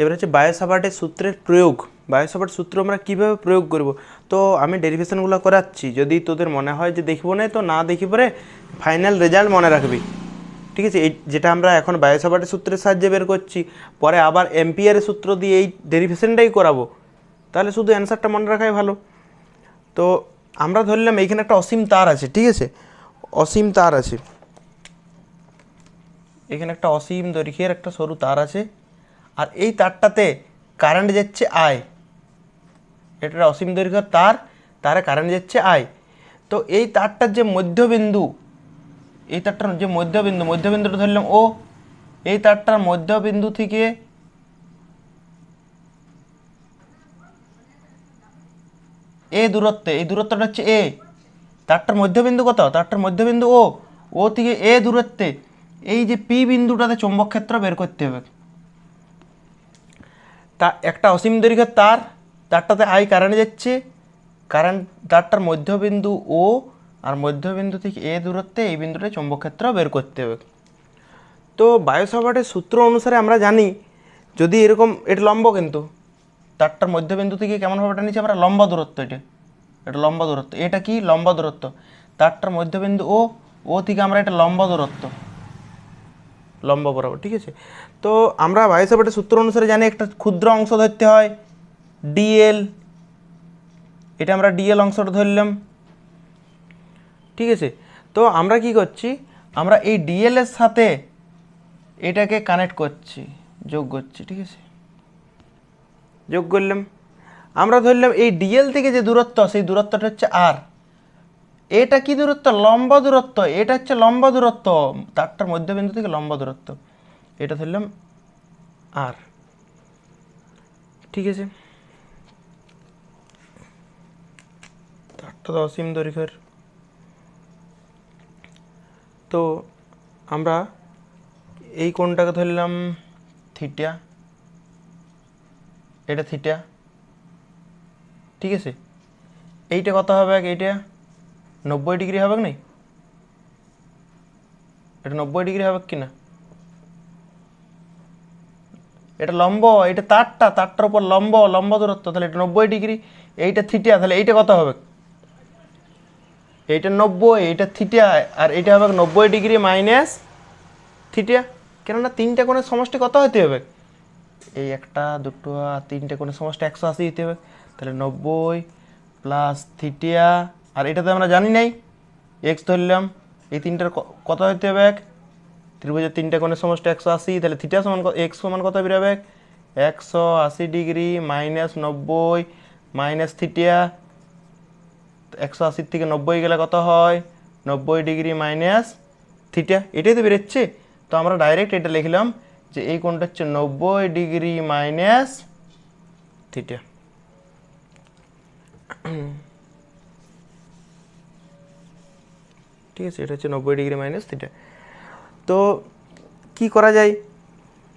এবার হচ্ছে বায়োসাবার্টের সূত্রের প্রয়োগ। বায়োসাবার্ট সূত্র আমরা কীভাবে প্রয়োগ করব? তো আমি ডেরিভেশনগুলো করাচ্ছি। যদি তোদের মনে হয় যে দেখব না, তো না দেখি পরে ফাইনাল রেজাল্ট মনে রাখবি। ঠিক আছে? এই যেটা আমরা এখন বায়োসাবার্টের সূত্রের সাহায্যে বের করছি। পরে আবার এম্পিয়ারের সূত্র দিয়ে এই ডেরিভেশনটাই করাবো। তাহলে শুধু অ্যান্সারটা মনে রাখাই ভালো। তো আমরা ধরলাম এইখানে একটা অসীম তার আছে, ঠিক আছে? অসীম তার আছে। এখানে একটা অসীম দৈর্ঘ্যের একটা সরু তার আছে। আর এই তারটাতে কারেন্ট যাচ্ছে আয় এটা অসীম দৈর্ঘ্য তার, তারে কারেন্ট যাচ্ছে আয় তো এই তারটার যে মধ্যবিন্দু, এই তারটার যে মধ্যবিন্দু, মধ্যবিন্দুটা ধরলাম ও এই তারটার মধ্যবিন্দু থেকে এ দূরত্বে, এই দূরত্বটা হচ্ছে এ তারটার মধ্যবিন্দু কত? তারটার মধ্যবিন্দু ও ও থেকে এ দূরত্বে, এই যে পি বিন্দুটাতে চৌম্বক ক্ষেত্র বের করতে হবে। তা একটা অসীম দৈর্ঘ্যের তার, তারটাতে আই কারেন্ট যাচ্ছে। কারেন্ট তারটার মধ্যবিন্দু ও আর মধ্যবিন্দু থেকে এ দূরত্বে এই বিন্দুটায় চৌম্বক ক্ষেত্র বের করতে হবে। তো বায়োসাভার্টের সূত্র অনুসারে আমরা জানি, যদি এরকম, এটা লম্ব কিন্তু। তারটার মধ্যবিন্দু থেকে কেমনভাবে এটা নিচ্ছি আমরা লম্বা দূরত্ব এটা। এটা লম্বা দূরত্ব। এটা কি? লম্বা দূরত্ব। তারটার মধ্যবিন্দু ও ও থেকে আমরা এটা লম্বা দূরত্ব। লম্বা বরাবর, ঠিক আছে? তো আমরা বায়োসাভার্টের সূত্র অনুসারে জানি একটা ক্ষুদ্র অংশ ধরতে হয় ডিএল। এটা আমরা ডিএল অংশটা ধরলাম। ঠিক আছে? তো আমরা কি করছি? আমরা এই ডিএল এর সাথে এটাকে কানেক্ট করছি, যোগ করছি, ঠিক আছে? যোগ করলাম। আমরা ধরলাম এই ডিএল থেকে যে দূরত্ব, সেই দূরত্বটা হচ্ছে আর এটা কি দূরত্ব? লম্বা দূরত্ব। এটা হচ্ছে লম্বা দূরত্ব। তারটার মধ্যবিন্দু থেকে লম্বা দূরত্ব। এটা ধরলাম আর। ঠিক আছে? তারটা তো অসীম দৈর্ঘ্যের। তো আমরা এই কোণটাকে ধরলাম থিটা এটা থিটা ঠিক আছে? এইটা কত হবে এইটা? নব্বই ডিগ্রি হবে কি নাই এটা নব্বই ডিগ্রি হবে কি না এটা লম্ব এটা তারটা, তারটার উপর লম্ব লম্ব দূরত্ব, তাহলে এটা নব্বই ডিগ্রি, এইটা থিটা, তাহলে এইটা কত হবে? এইটা নব্বই, এইটা থিটা, আর এইটা হবে নব্বই ডিগ্রি মাইনাস থিটা। কেননা তিনটা কোণের সমষ্টি কত হতে হবে? এই একটা, দুটো, আর তিনটে কোণের সমষ্টি একশো আশি হতে হবে। তাহলে নব্বই প্লাস থিটিয়া আর এটা তো আমরা জানি নাই। এক্স ধরলাম, এই তিনটার কত হতে হবে? ত্রিভুজের তিনটে কোণের সমষ্টি একশো আশি, তাহলে থিটা সমান এক্স সমান কত বেরোবে একশো আশি ডিগ্রি মাইনাস নব্বই মাইনাস থিটিয়া একশো আশির থেকে নব্বই গেলে কত হয়? নব্বই ডিগ্রি মাইনাস থিটা এটাই তো বেরোচ্ছে। তো আমরা ডাইরেক্ট এটা লিখলাম যে এই কোণটা হচ্ছে নব্বই ডিগ্রি মাইনাস থিটা ঠিক আছে, এটা হচ্ছে নব্বই ডিগ্রি মাইনাস থিটা তো কি করা যায়?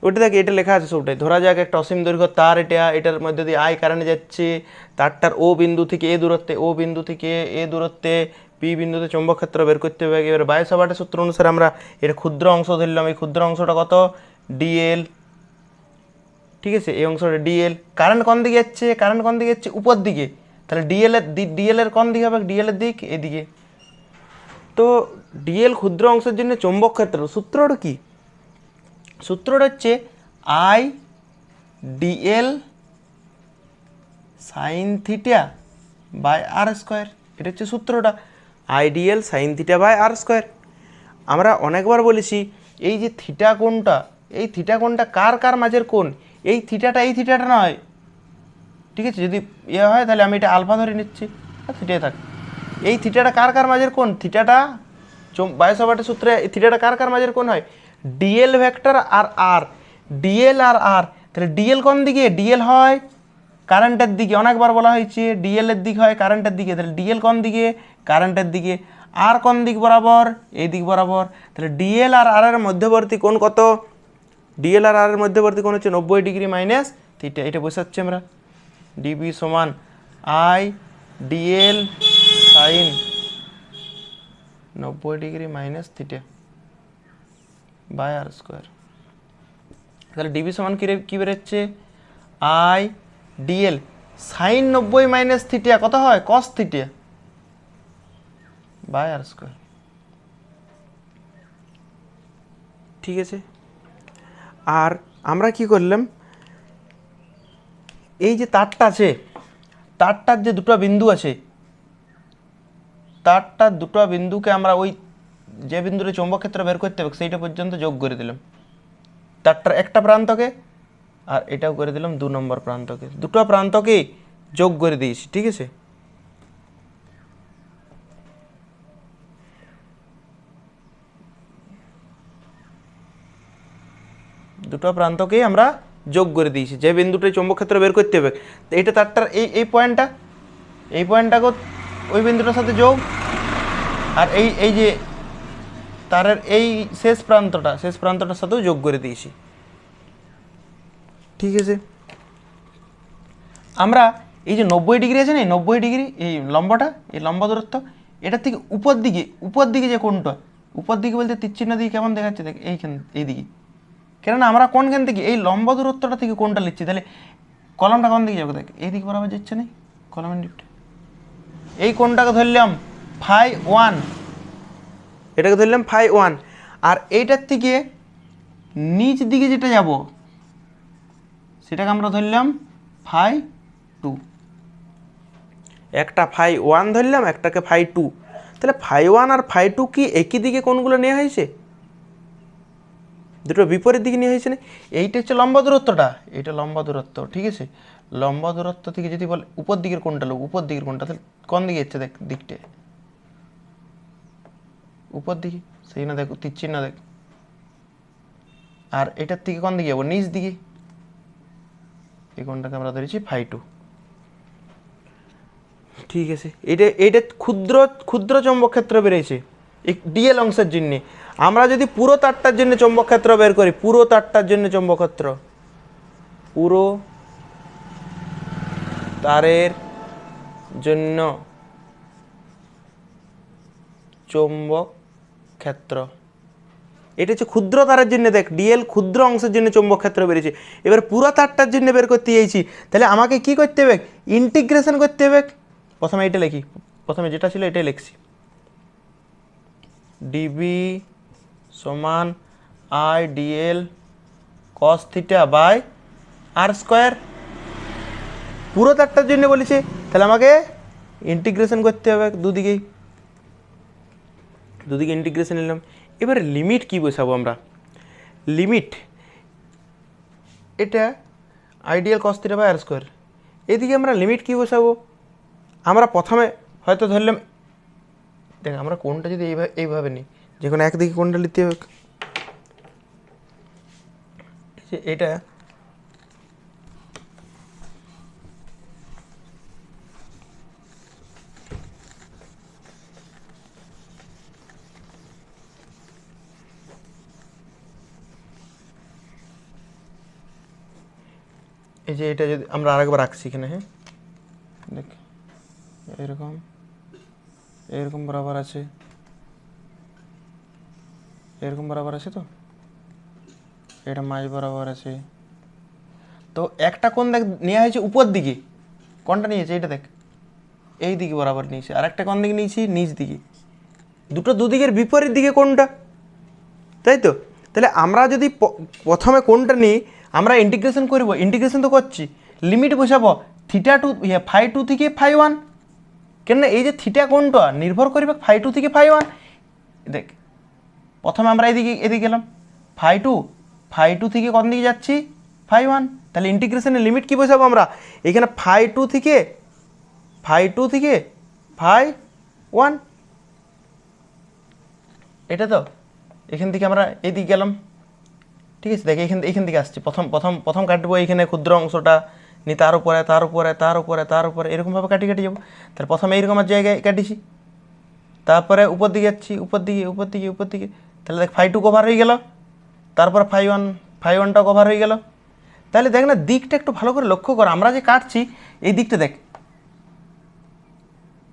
ওটা দেখ, এটা লেখা আছে সবটাই। ধরা যাক একটা অসীম দৈর্ঘ্য, তার এটা, এটার মধ্যে দিয়ে আয় কারেন্ট যাচ্ছে, তারটার ও বিন্দু থেকে এ দূরত্বে ও বিন্দু থেকে এ দূরত্বে পি বিন্দুতে চৌম্বক ক্ষেত্র বের করতে হবে। এবার বায়োসাবাটের সূত্র অনুসারে আমরা এটা ক্ষুদ্র অংশ ধরলাম। এই ক্ষুদ্র অংশটা কত? ডিএল ঠিক আছে? এই অংশটা ডিএল কারেন্ট কোন দিকে যাচ্ছে? কারেন্ট কোন দিকে যাচ্ছে? উপর দিকে। তাহলে ডিএল এর ডিএল এর কোন দিকে হবে? ডিএল এর দিক? এদিকে। তো ডিএল ক্ষুদ্র অংশের জন্য চৌম্বক ক্ষেত্র, সূত্রটা কি? সূত্রটা হচ্ছে I DL sine theta by R square এটা হচ্ছে সূত্রটা। I DL sine theta by R square আমরা অনেকবার বলেছি, এই যে থিটা কোণটা, এই থিটা কোণটা কার কার মাঝের কোণ? এই থিটাটা এই থিটাটা নয়। ঠিক আছে? যদি ইয়ে হয়, তাহলে আমি এটা আলফা ধরে নিচ্ছি। আর থিটাই থাক। এই থিটাটা কার কার মাঝের কোণ? থিটাটা বায়োসাবাটের সূত্রে এই থিটাটা কার কার মাঝের কোণ হয়? ডিএল ভেক্টর আর আর। ডিএল আর আর, তাহলে ডিএল কোন দিকে? ডিএল হয় কারেন্টের দিকে। অনেকবার বলা হয়েছে ডিএল এর দিক হয় কারেন্টের দিকে। তাহলে ডিএল কোন দিকে? কারেন্টের দিকে। আর কোন দিক বরাবর? এই দিক বরাবর। তাহলে ডিএল আর আর এর মধ্যবর্তী কোণ কত? ডিএল আর আর এর মধ্যবর্তী কোণ হচ্ছে নব্বই ডিগ্রি মাইনাস থিটা। এটা বসাচ্ছি আমরা। ডিবি সমান আই ডিএল সাইন। নব্বই degree minus theta. By R square. তাহলে ডিবি সমান কী কী বেরোচ্ছে? আই ডিএল সাইন নব্বই মাইনাস থিটিয়া কত হয়? Cos theta by R square. ঠিক আছে। আর আমরা কি করলাম? এই যে তারটা আছে, তারটার যে দুটো বিন্দু আছে তারটার দুটো বিন্দুকে আমরা ওই যে বিন্দুতে চৌম্বক ক্ষেত্র বের করতে হবে, সেইটা পর্যন্ত যোগ করে দিলাম। তারটার একটা প্রান্তকে আর এটাও করে দিলাম দু নম্বর প্রান্তকে। দুটো প্রান্তকে যোগ করে দিয়েছি, ঠিক আছে? দুটো প্রান্তকেই আমরা যোগ করে দিয়েছি, যে বিন্দুটা চৌম্বক ক্ষেত্র বের করতে হবে। তো এইটা তারটার এই এই পয়েন্টটা, এই পয়েন্টটাকে ওই বিন্দুটার সাথে যোগ। আর এই এই যে তারের এই শেষ প্রান্তটা, শেষ প্রান্তটার সাথেও যোগ করে দিয়েছি। ঠিক আছে? আমরা এই যে নব্বই ডিগ্রি আছে না নব্বই ডিগ্রি, এই লম্বাটা, এই লম্বা দূরত্ব, এটার থেকে উপর দিকে উপর দিকে যে কোনটা উপর দিকে বলতে তীরচিহ্ন দিকে কেমন দেখাচ্ছে? দেখ, এইখান, এইদিকে। কেননা আমরা কোনখান থেকে এই লম্বা দূরত্বটা থেকে কোনটা নিচ্ছি। তাহলে কলমটা কোন দিকে যাবে? দেখ এই দিকে বরাবর যাচ্ছে না? কলমের ডিপটা এই কোনটাকে ধরলাম ফাই ওয়ান। এটাকে ধরলাম ফাই ওয়ান। আর এইটার থেকে নিচ দিকে যেটা যাব, সেটাকে আমরা ধরলাম ফাই টু। একটা ফাই ওয়ান ধরলাম, একটাকে ফাই টু। তাহলে ফাই ওয়ান আর ফাই টু কি একই দিকে কোনগুলো নেওয়া হয়েছে? দুটো বিপরীত দিকে নিয়ে হয়েছে না? এইটা হচ্ছে লম্বা দূরত্বটা। এইটা লম্বা দূরত্ব, ঠিক আছে? লম্বা দূরত্ব থেকে যদি বলে উপর দিকের কোনটা লোক, উপর দিকের কোনটা তাহলে কোন দিকে যাচ্ছে দেখ, দিকটা? উপর দিকে? সেই না দেখ, তীর না দেখ। আর এটার থেকে কোন দিকে যাব? নিচ দিকে? এই কোনটাকে আমরা ধরেছি ফাই টু। ঠিক আছে। এটা এটা ক্ষুদ্র ক্ষুদ্র চৌম্বক ক্ষেত্র বেরিয়েছে ডিএল অংশের জন্যে। আমরা যদি পুরো তারটার জন্য চৌম্বক ক্ষেত্র বের করি, পুরো তারটার জন্য চৌম্বক ক্ষেত্র পুরো তারের জন্য চৌম্বক ক্ষেত্র। এটা হচ্ছে ক্ষুদ্র তারের জন্য দেখ ডিএল ক্ষুদ্র অংশের জন্য চৌম্বক ক্ষেত্র বেরিয়েছে। এবার পুরো তারটার জন্য বের করতে চাইছি, তাহলে আমাকে কি করতে হবে? ইন্টিগ্রেশন করতে হবে। প্রথমে এটা লিখি, প্রথমে যেটা ছিল এটাই লিখছি। ডিবি সমান I DL cos theta by R square পুরো তারটার জন্য বলেছে, তাহলে আমাকে ইন্টিগ্রেশন করতে হবে দুদিকেই দুদিকে ইন্টিগ্রেশন নিলাম। এবার লিমিট কি বসাবো আমরা? লিমিট এটা I DL cos theta by R square এদিকে আমরা লিমিট কি বসাবো? আমরা প্রথমে হয়তো ধরলাম, দেখ আমরা কোনটা যদি এইভাবে এইভাবে নিই, যে কোনো একদিকে কোনটা নিতে হবে? এটা এই যে এটা যদি আমরা আরেকবার রাখছি এখানে হ্যাঁ? দেখ, এরকম এরকম বরাবর আছে। এরকম বরাবর আছে তো? এটা মাঝ বরাবর আছে। তো একটা কোন দেখ নেওয়া হয়েছে উপর দিকে। কোনটা নিয়েছে এটা দেখ। এই দিকে বরাবর নিয়েছে, আর একটা কোন দিকে নিয়েছি নিচ দিকে। দুটো দুদিকের বিপরীত দিকে কোনটা তাই তো? তাহলে আমরা যদি প্রথমে কোনটা নিই আমরা ইন্টিগ্রেশন করব ইন্টিগ্রেশন তো করছি। লিমিট বসাবো থিটা টু ফাই টু থেকে ফাই ওয়ান কেননা এই যে থিটা কোনটা? নির্ভর করবে ফাই টু থেকে ফাই ওয়ান দেখ, প্রথমে আমরা এদিকে এদিকে গেলাম। ফাই টু ফাই টু থেকে কোন দিকে যাচ্ছি? ফাই ওয়ান তাহলে ইন্টিগ্রেশনের লিমিট কী বসাবো আমরা? এখানে ফাই টু থেকে ফাই টু থেকে ফাই ওয়ান এটা তো, এখান থেকে আমরা এইদিকে গেলাম। ঠিক আছে, দেখ এখান এখান থেকে আসছি। প্রথম প্রথম প্রথম কাটবো এইখানে ক্ষুদ্র অংশটা নি তার উপরে তার উপরে তার উপরে তার উপরে, এরকমভাবে কাটি কাটি যাব। তাহলে প্রথমে এইরকম জায়গায় কাটিছি। তারপরে উপর দিকে যাচ্ছি, উপর দিকে উপর দিকে উপর দিকে। তাহলে দেখ ফাইভ টু কভার হয়ে গেল। তারপর ফাই ওয়ান ফাইভ ওয়ানটাও কভার হয়ে গেল। তাহলে দেখ না, দিকটা একটু ভালো করে লক্ষ্য কর। আমরা যে কাটছি, এই দিকটা দেখ।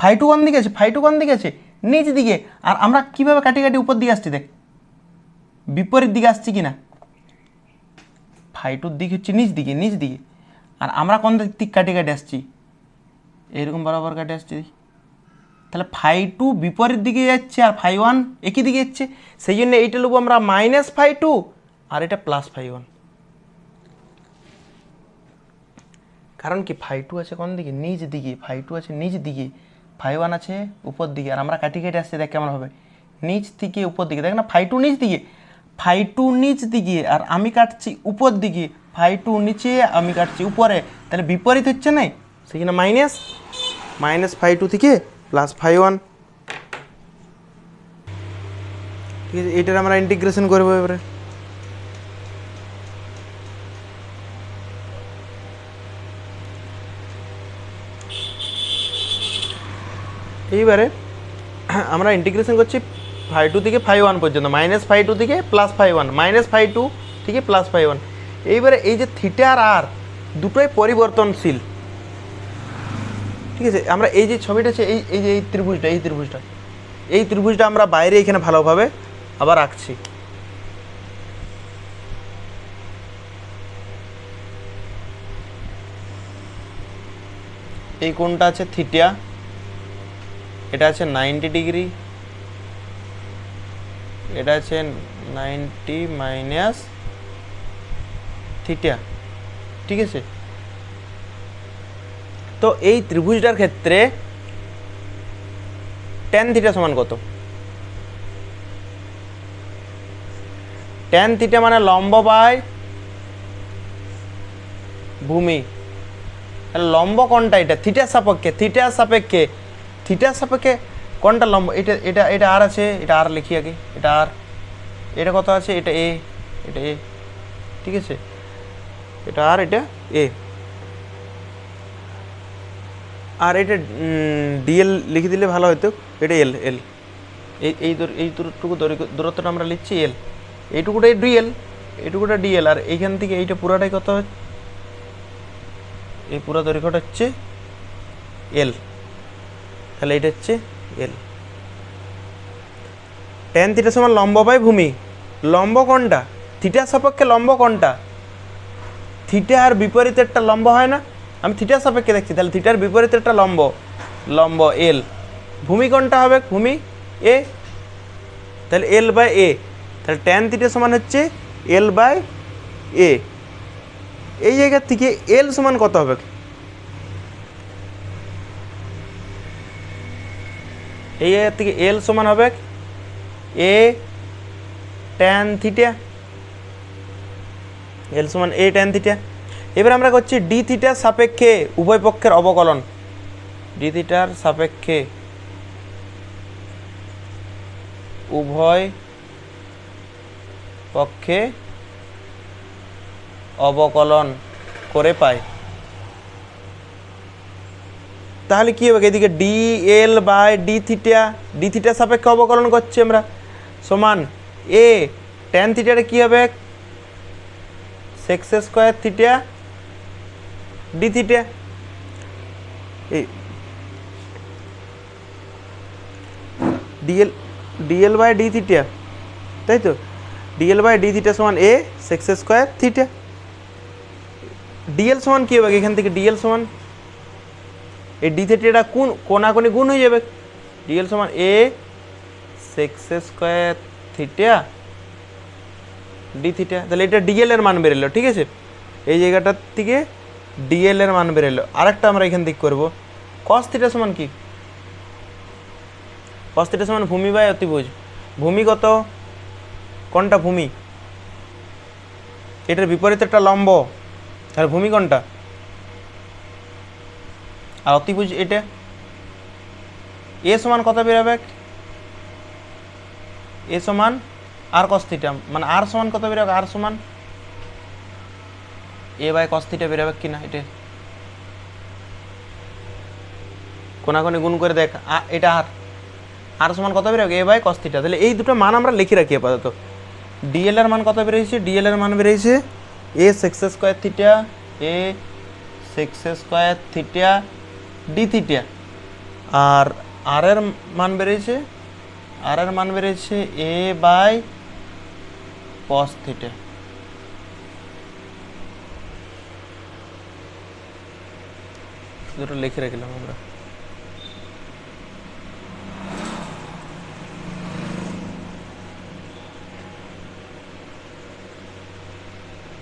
ফাইভ টু কোন দিকে আছে? ফাইভ টু কোন দিকে আছে? নিচ দিকে। আর আমরা কীভাবে কাটি কাটি উপর দিকে আসছি দেখ? বিপরীত দিকে আসছি কি না ফাইভ টুর দিক হচ্ছে নিচ দিকে নিচ দিকে। আর আমরা কোন দিক কাটে কাটে আসছি? এরকম বরাবর কাটে আসছি। তাহলে ফাই টু বিপরীত দিকে যাচ্ছে আর ফাই ওয়ান একই দিকে যাচ্ছে। সেই জন্য এইটা নেব আমরা মাইনাস ফাই টু আর এটা প্লাস ফাই ওয়ান কারণ কি ফাই টু আছে কোন দিকে? নিচ দিকে। ফাই টু আছে নিচ দিকে। ফাই ওয়ান আছে উপর দিকে। আর আমরা কাটি কেটে আসছি দেখ কেমন হবে। নিচ থেকে উপর দিকে। দেখ না ফাই টু নিচ দিকে। ফাই টু নিচ দিকে আর আমি কাটছি উপর দিকে। ফাই টু নিচে, আমি কাটছি উপরে। তাহলে বিপরীত হচ্ছে না সেখানে মাইনাস মাইনাস ফাই টু থেকে প্লাস ফাই ওয়ান ঠিক আছে, এটার আমরা ইন্টিগ্রেশন করব এবারে। এইবারে আমরা ইন্টিগ্রেশন করছি ফাইভ টু থেকে ফাইভ ওয়ান পর্যন্ত মাইনাস ফাইভ টু থেকে plus five one minus five two থেকে প্লাস ফাইভ ওয়ান এইবারে এই যে থিটা আর আর দুটোই পরিবর্তনশীল। ঠিক আছে? আমরা এই যে ছবিটা আছে, এই এই যে এই ত্রিভুজটা এই ত্রিভুজটা এই ত্রিভুজটা আমরা বাইরে এখানে ভালোভাবে আবার আঁকছি। এই কোণটা আছে থিটা এটা আছে নাইনটি ডিগ্রি এটা আছে নাইনটি মাইনাস থিটা। ঠিক আছে? তো এই ত্রিভুজটার ক্ষেত্রে টেন থিটা সমান কত? টেন থিটা মানে লম্ব বাই ভূমি। লম্ব কোনটা এটা? থিটার সাপেক্ষে। থিটার সাপেক্ষে। থিটার সাপেক্ষে কোনটা লম্ব? এটা এটা এটা আর আছে, এটা আর লিখি আগে, এটা আর। এটা কত আছে? এটা এ এটা এ। ঠিক আছে? এটা আর, এটা এ। আর এটা ডিএল লিখে দিলে ভালো হতো, এটা এল এল। এই এই দূর, এই দূরটুকু দূরত্বটা আমরা লিখছি এল। এইটুকুটাই ডিএল, এইটুকুটা ডিএল, আর এইখান থেকে এইটা পুরাটাই কত হয়? এই পুরো দৈর্ঘ্যটা হচ্ছে এল। তাহলে এটা হচ্ছে এল। টেন থিটা সমান লম্ব বাই ভূমি। লম্ব কোনটা? থিটার সাপেক্ষে লম্ব কোনটা? থিটা আর বিপরীতেরটা লম্ব হয় না? আমি থিটার সাপেক্ষে দেখছি, তাহলে থিটার বিপরীতেরটা লম্ব। লম্ব, এল। ভূমি কোনটা হবে? ভূমি এ। তাহলে এল বাই এ। তাহলে টেন থিটা সমান হচ্ছে এল বাই এ। এই জায়গা থেকে এল সমান কত হবে? এই জায়গা থেকে এল সমান হবে এ ট্যান থিটা এল সমান এ ট্যান থিটা এবার আমরা করছি ডি থিটার সাপেক্ষে উভয় পক্ষের অবকলন। ডি থিটার সাপেক্ষে উভয় পক্ষে অবকলন করে পাই। তাহলে কি হবে এদিকে D L by D theta D থিটার সাপেক্ষে অবকলন করছি আমরা। সমান এ টেন থিটারে কি হবে? Sec square theta D theta এই DL DL by D theta তাই তো? ডিএল বাই ডি থিটা সমান a sec square theta DL সমান কী হবে এখান থেকে? ডিএল সমান এই ডি থিটাটা কোন কোনাকুনি গুণ হয়ে যাবে? ডিএল সমান a sec square theta D theta তাহলে এটা ডিএল এর মান বেরোলো ঠিক আছে? এই জায়গাটার থেকে ডিএল এর মান বেরোলো আরেকটা আমরা এখান থেকে করব। কস থিটা সমান কি? কস থিটা সমান ভূমি বাই অতিভুজ। ভূমি কত? কোনটা ভূমি? এটার বিপরীত একটা লম্ব। তাহলে ভূমি কোনটা? আর অতিভুজ এটা? এ সমান কত বেরোবে এ সমান আর কস থিটা মানে আর সমান কত বেরোবে আর সমান? এ বাই কস থিটা বেরোবে কিনা এটা? কোনাকুনি গুণ করে দেখ এটা আর। আর সমান কত বেরোবে এ বাই কস থিটা তাহলে এই দুটো মান আমরা লিখে রাখি আপাতত। ডিএল এর মান কত বেরিয়েছে ডিএল এর মান বেরিয়েছে a sec square theta a sec square theta D theta R R এর মান বেরিয়েছে আর এর মান বেরিয়েছে এ বাই কস থিটা দুটো লিখে রাখলাম আমরা।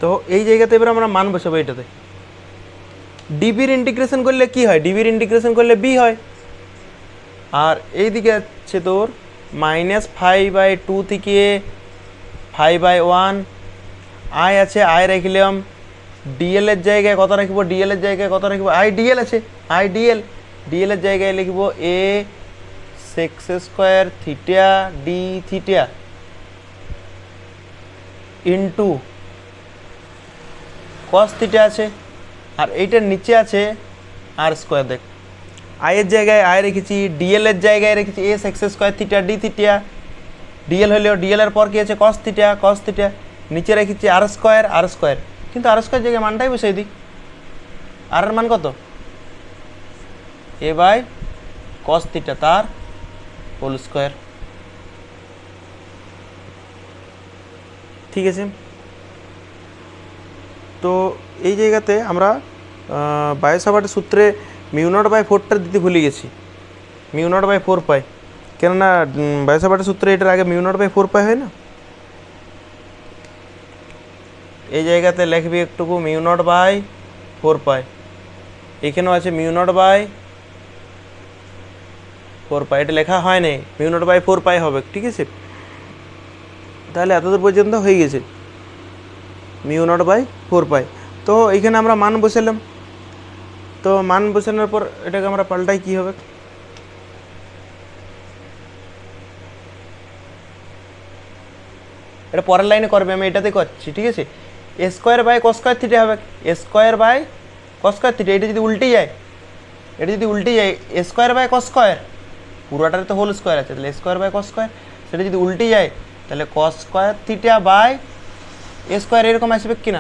তো এই জায়গাতে এবার আমরা মান বসাবো এটাতে। ডিবির ইন্টিগ্রেশন করলে কি হয়? ডিবির ইন্টিগ্রেশন করলে বি হয়। আর এইদিকে আছে তোর মাইনাস ফাইভ বাই টু থেকে ফাইভ বাই ওয়ান আই আছে আই রাখলাম। ডিএল এর জায়গায় কত রাখব? ডিএল এর জায়গায় কত রাখব? আই ডিএল আছে আই ডিএল ডিএল এর জায়গায় লিখব a sec square theta D theta into cos theta আছে। আর এইটার নিচে আছে আর স্কোয়ার দেখ। আয়ের জায়গায় আয় রেখেছি ডিএল এর জায়গায় রেখেছি sec square theta D theta DL হলেও ডিএল এর পর কি আছে? কস থিটা কস থিটা নিচে রেখেছি আর স্কোয়ার আর স্কোয়ার কিন্তু আর স্কোয়ার জায়গায় মানটাই বসে দিই। আর এর মান কত? এ বাই কস থিটা তার হোল স্কোয়ার ঠিক আছে? তো এই জায়গাতে আমরা বায়োসাবাটের সূত্রে মিউনট বাই ফোরটা দিতে ভুলে গেছি। Mu naught by four pi. কেননা বায়োসাবাটের সূত্রে এটার আগে মিউনট বাই ফোর পাই হয় না? এই জায়গাতে লিখবি একটুকু মিউনট বাই ফোর পাই। এখানেও আছে মিউনট বাই ফোর পাই। এটা লেখা হয় নাই। মিউনট বাই ফোর পাই হবে, ঠিক আছে? তাহলে এতদূর পর্যন্ত হয়ে গেছে। Mu naught by four pi. তো এইখানে আমরা মান বসালাম। তো মান বসানোর পর এটাকে আমরা পাল্টাই কি হবে? এটা পরের লাইনে করবে, আমি এটাতে করছি, ঠিক আছে? A square by cos square theta হবে। A square by cos square theta এটা যদি উল্টে যায়, এটা যদি উল্টে যায় a square by cos square পুরোটারে তো হোল স্কোয়ার আছে, তাহলে স্কোয়ার বাই কস স্কোয়ার সেটা যদি উল্টে যায়, তাহলে cos square theta by a square এরকম আসবে কি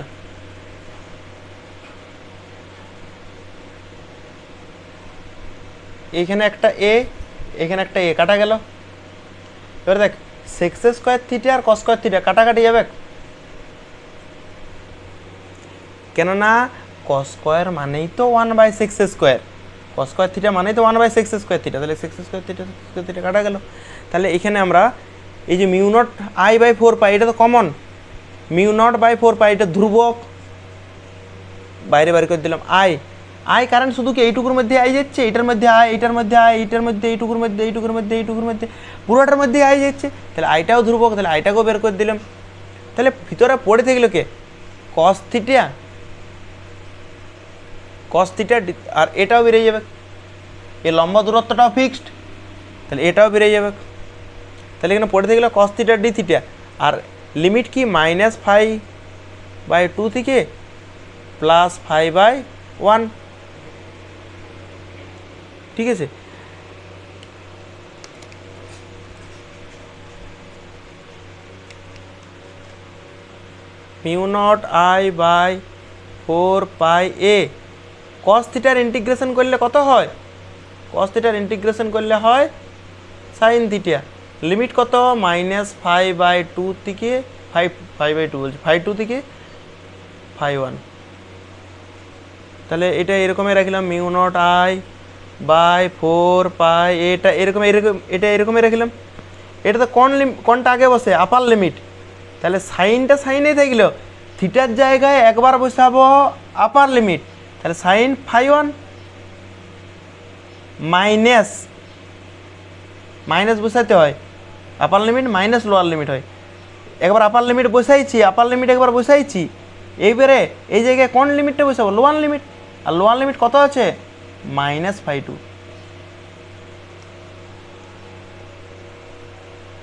এইখানে একটা এ এখানে একটা এ কাটা গেল। এবার দেখ সেক্স স্কোয়ার থিটা আর কস স্কোয়ার থিটা কাটাকাটি যাবে। কেননা কস স্কোয়ার মানেই তো one by sec square cos square theta মানেই তো one by sec square theta তাহলে sec square theta square theta কাটা গেল। তাহলে এখানে আমরা এই যে mu naught I by four pi এটা তো common mu naught by four pi এটা ধ্রুবক। বাইরে বাইরে করে দিলাম আই আই কারেন্ট শুধু কি এইটুকুর মধ্যে আই যাচ্ছে? এটার মধ্যে আয়, এইটার মধ্যে আয়, এইটার মধ্যে, এইটুকুর মধ্যে এইটুকুর মধ্যে এইটুকুর মধ্যে, পুরোটার মধ্যে আই যাচ্ছে। তাহলে আইটাও ধ্রুবক, তাহলে আইটাকেও বের করে দিলাম। তাহলে ভিতরে পড়ে থাকল কে? কস থিটা কস থিটা আর এটাও বেরিয়ে যাবে। এই লম্বা দূরত্বটাও ফিক্সড তাহলে এটাও বেরিয়ে যাবে। তাহলে এখানে পড়ে থাকল কস থিটা ডি থিটা আর লিমিট কি? মাইনাস ফাইভ বাই টু থেকে প্লাস ফাইভ বাই ওয়ান ঠিক আছে? Mu naught I by four pi a. Cos থিটার ইন্টিগ্রেশন করলে কত হয়? কস থিটার ইন্টিগ্রেশন করলে হয় সাইন থিটা লিমিট কত? মাইনাস ফাইভ বাই টু থেকে ফাইভ ফাইভ বাই টু বলছি। ফাইভ টু থেকে ফাইভ ওয়ান তাহলে এটা এরকমই রাখলাম, mu naught I by four, pi, এটা এরকম এরকম, এটা এরকমই রাখলাম। এটা তো কোন কোনটা আগে বসে? আপার লিমিট তাহলে সাইনটা সাইনেই থাকল। থিটার জায়গায় একবার বসাবো আপার লিমিট তাহলে sine phi one minus minus বসাতে হয়। Upper limit minus lower limit হয়। একবার আপার লিমিট বসাইছি আপার লিমিট একবার বসাইছি, এইবারে এই জায়গায় কোন লিমিটটা বসাবো? লোয়ার লিমিট আর লোয়ার লিমিট কত আছে? মাইনাস ফাইভ টু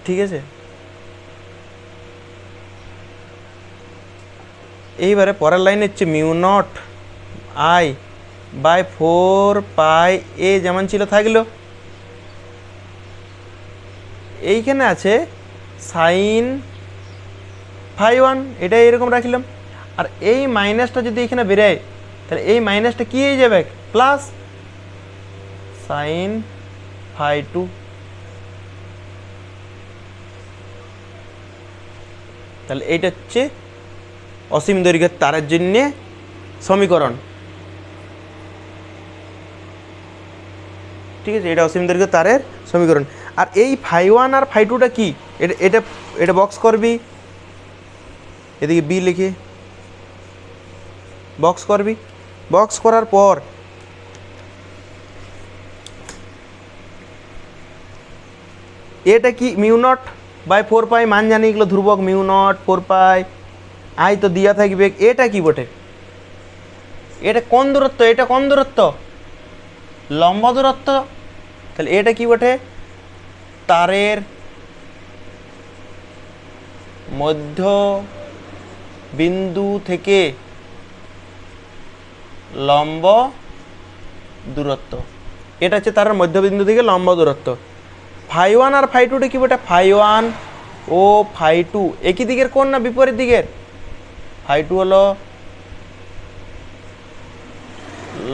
ঠিক আছে? এইবারে পরের লাইনে হচ্ছে mu naught I by four pi a যেমন ছিল থাকল। এইখানে আছে সাইন ফাইভ ওয়ান এটা এরকম রাখলাম। আর এই মাইনাসটা যদি এখানে বেরোয়, তাহলে এই মাইনাসটা কী হয়ে যাবে? প্লাস সাইন ফাইভ টু তাহলে এইটা হচ্ছে অসীম দৈর্ঘ্যের তারের জন্যে সমীকরণ। ঠিক আছে, এটা অসীম দৈর্ঘ্য তারের সমীকরণ। আর এই ফাই ওয়ান আর ফাই টুটা কি? এটা এটা এটা বক্স করবি। এদিকে বি লিখে বক্স করবি। বক্স করার পর এটা কি mu naught? By four pi মান জানি এগুলো ধ্রুবক mu naught, four pi, I তো দিয়া থাকবে। এটা কি বটে? এটা কোন দূরত্ব? এটা কোন দূরত্ব? লম্ব দূরত্ব? তাহলে এটা কি বটে? তারের মধ্য বিন্দু থেকে লম্ব দূরত্ব। এটা হচ্ছে তার মধ্যবিন্দু থেকে লম্ব দূরত্ব। ফাই ওয়ান আর ফাই টুটা কি বটে? ফাই ওয়ান ও ফাই টু। একই দিকের কোন না বিপরীত দিকের? ফাই টু হলো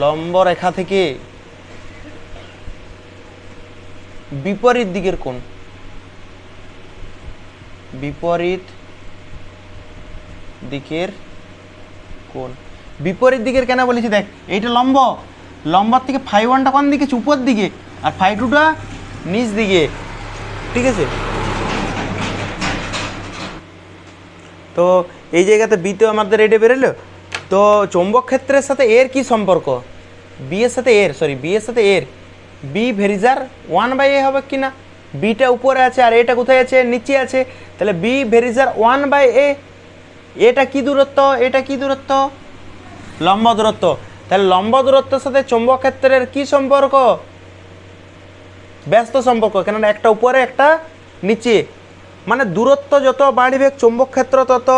লম্ব রেখা থেকে বিপরীত দিকের কোন বিপরীত দিকের কোন বিপরীত দিকের কেন বলেছি দেখ, এইটা লম্ব। লম্বার থেকে ফাইভ ওয়ানটা কোন দিকে? উপর দিকে। আর ফাইভ টুটা নিচ দিকে। ঠিক আছে? তো এই জায়গাতে বিতে আমাদের এটা বেরোলো। তো চৌম্বক ক্ষেত্রের সাথে এর কি সম্পর্ক? বি এর সাথে এর সরি বি এর সাথে এর। B varies as one by a হবে কি না? বিটা উপরে আছে আর এটা কোথায় আছে? নিচে আছে। তাহলে B varies as one by a এটা কি দূরত্ব? এটা কি দূরত্ব? লম্ব দূরত্ব। তাহলে লম্ব দূরত্বের সাথে চৌম্বক ক্ষেত্রের কি সম্পর্ক? ব্যস্ত সম্পর্ক, কেননা একটা উপরে, একটা নিচে। মানে দূরত্ব যত বাড়বে, চৌম্বক ক্ষেত্র তত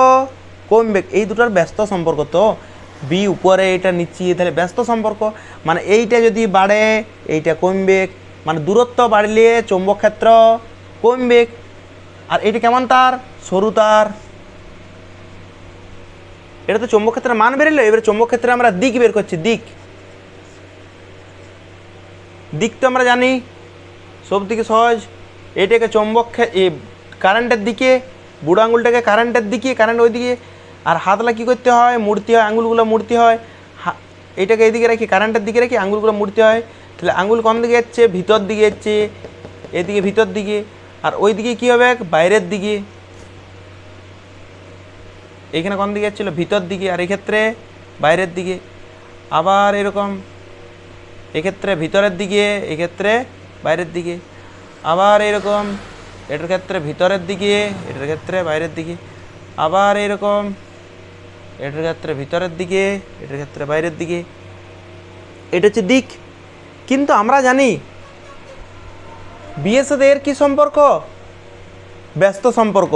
কমবে। এই দুটার ব্যস্ত সম্পর্ক তো। বি উপরে, এটা নিচে তাহলে ব্যস্ত সম্পর্ক। মানে এইটা যদি বাড়ে, এইটা কমবে। মানে দূরত্ব বাড়লে চৌম্বক ক্ষেত্র কমবে। আর এটা কেমন তার? সরু তার। এটা তো চৌম্বক ক্ষেত্রের মান বেরোলো। এবারে চৌম্বক ক্ষেত্রে আমরা দিক বের করছি, দিক। দিক তো আমরা জানি। সব থেকে সহজ। এটাকে চৌম্বক কারেন্টের দিকে, বুড়ো আঙুলটাকে কারেন্টের দিকে কারেন্ট ওইদিকে। আর হাতলা কী করতে হয়? মূর্তি হয়, আঙুলগুলো মূর্তি হয়। এটাকে এইদিকে রাখি কারেন্টের দিকে রাখি, আঙুলগুলো মূর্তি হয়। তাহলে আঙুল কোন দিকে যাচ্ছে? ভিতর দিকে যাচ্ছে। এদিকে ভিতর দিকে। আর ওই দিকে কী হবে? বাইরের দিকে। এখানে কোন দিকে যাচ্ছিল? ভিতর দিকে। আর এক্ষেত্রে বাইরের দিকে। আবার এরকম। এক্ষেত্রে ভিতরের দিকে, এক্ষেত্রে বাইরের দিকে। আবার এরকম এটার ক্ষেত্রে ভিতরের দিকে, এটার ক্ষেত্রে বাইরের দিকে। আবার এরকম এটার ক্ষেত্রে ভিতরের দিকে, এটার ক্ষেত্রে বাইরের দিকে। এটা হচ্ছে দিক। কিন্তু আমরা জানি বিয়ের সাথে এর কি সম্পর্ক? ব্যস্ত সম্পর্ক।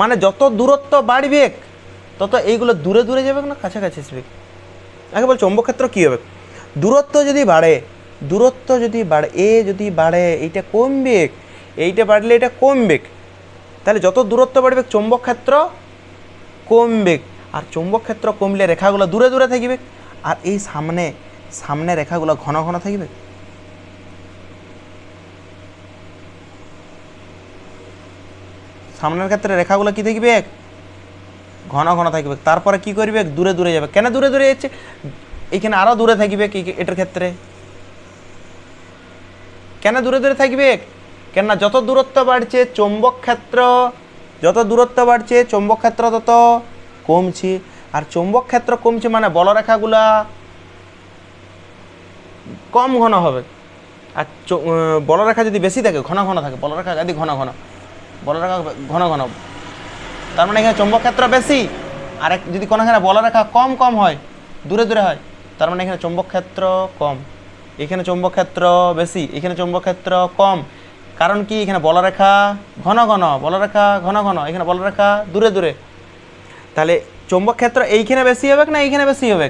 মানে যত দূরত্ব বাড়বে, তত এইগুলো দূরে দূরে যাবে না, কাছাকাছি আসবে। আগে বল চৌম্বক ক্ষেত্র কী হবে? দূরত্ব যদি বাড়ে দূরত্ব যদি বাড়ে এ যদি বাড়ে, এইটা কমবে, এইটা বাড়লে এটা কমবে। তাহলে যত দূরত্ব বাড়বে, চৌম্বক ক্ষেত্র কমবে। আর চৌম্বক ক্ষেত্র কমলে রেখাগুলো দূরে দূরে থাকবে। আর এই সামনে সামনে রেখাগুলো ঘন ঘন থাকবে। সামনের ক্ষেত্রে রেখাগুলো কি থাকবে? এক ঘন ঘন থাকবে। তারপরে কি করবে? দূরে দূরে যাবে। কেন দূরে দূরে যাচ্ছে? এইখানে আরও দূরে থাকবে এটার ক্ষেত্রে। কেন দূরে দূরে থাকবে? কেননা যত দূরত্ব বাড়ছে, চৌম্বক ক্ষেত্র, যত দূরত্ব বাড়ছে, চৌম্বক ক্ষেত্র তত কমছে। আর চৌম্বক ক্ষেত্র কমছে মানে বলরেখাগুলা কম ঘন হবে। আর বলরেখা যদি বেশি থাকে, ঘন ঘন থাকে, বলরেখা যদি ঘন ঘন, বলরেখা ঘন ঘন। তার মানে এখানে চৌম্বক ক্ষেত্র বেশি আর যদি কোনোখানে বলরেখা কম কম হয়, দূরে দূরে হয়, তার মানে এখানে চৌম্বক ক্ষেত্র কম। এখানে চৌম্বক ক্ষেত্র বেশি, এখানে চৌম্বক ক্ষেত্র কম। কারণ কি? এখানে বলরেখা ঘন ঘন বলরেখা ঘন ঘন, এখানে বলরেখা দূরে দূরে। তাহলে চৌম্বক ক্ষেত্র এইখানে বেশি হবে না এইখানে বেশি হবে?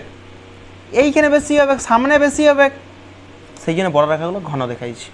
এইখানে বেশি হবে, সামনে বেশি হবে? সেই জন্য বড় রেখাগুলো ঘন দেখাইছি।